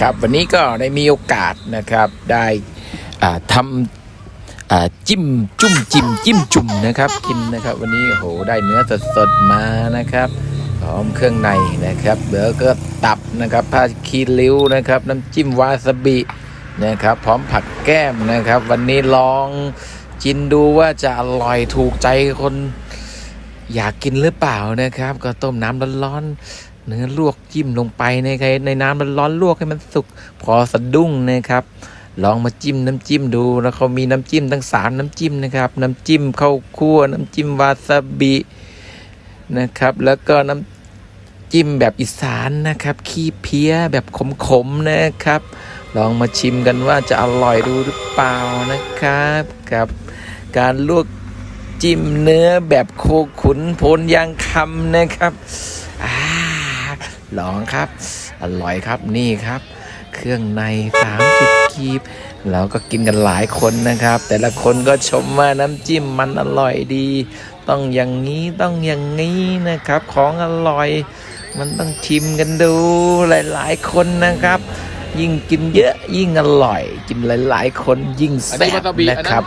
ครับวันนี้ก็ได้มีโอกาสนะครับได้ทำจิ้มจุ่มจิ้มจิ้มจุ่มนะครับกินนะครับวันนี้โหได้เนื้อสดๆมานะครับพร้อมเครื่องในนะครับเบอร์เกอร์ตับนะครับผ้าคีริ้วนะครับ น้ำจิ้มวาซาบินะครับ พร้อมผักแก้มนะครับ วันนี้ลองจินดูว่าจะอร่อยถูกใจคนอยากกินหรือเปล่านะครับ ก็ต้มน้ำร้อนๆ เนื้อลวกจิ้มลงไปในในน้ำมันร้อนลวกให้มันสุกพอสะดุ้งนะครับ ลองมาจิ้มน้ำจิ้มดูแล้วเขามีน้ำจิ้มทั้งสามน้ำจิ้มนะครับ น้ำจิ้มข้าวคั่วน้ำจิ้มวาซาบินะครับ แล้วก็น้ำจิ้มแบบอีสานนะครับ ขี้เพี้ยแบบขมๆนะครับ ลองมาชิมกันว่าจะอร่อยดูหรือเปล่านะครับกับ การลวกจิ้มเนื้อแบบโคขุนพลยางคำนะครับอา ลองครับ อร่อยครับนี่ครับ เครื่องใน 30 กีบเราก็กินกันหลายคนนะครับ แต่ละคนก็ชมว่าน้ำจิ้มมันอร่อยดี ต้องอย่างนี้ต้องอย่างนี้นะครับ ของอร่อย มันต้องชิมกันดูหลาย ๆ คนนะครับ ยิ่งกินเยอะยิ่งอร่อย กินหลาย ๆ คนยิ่งแซ่บนะครับ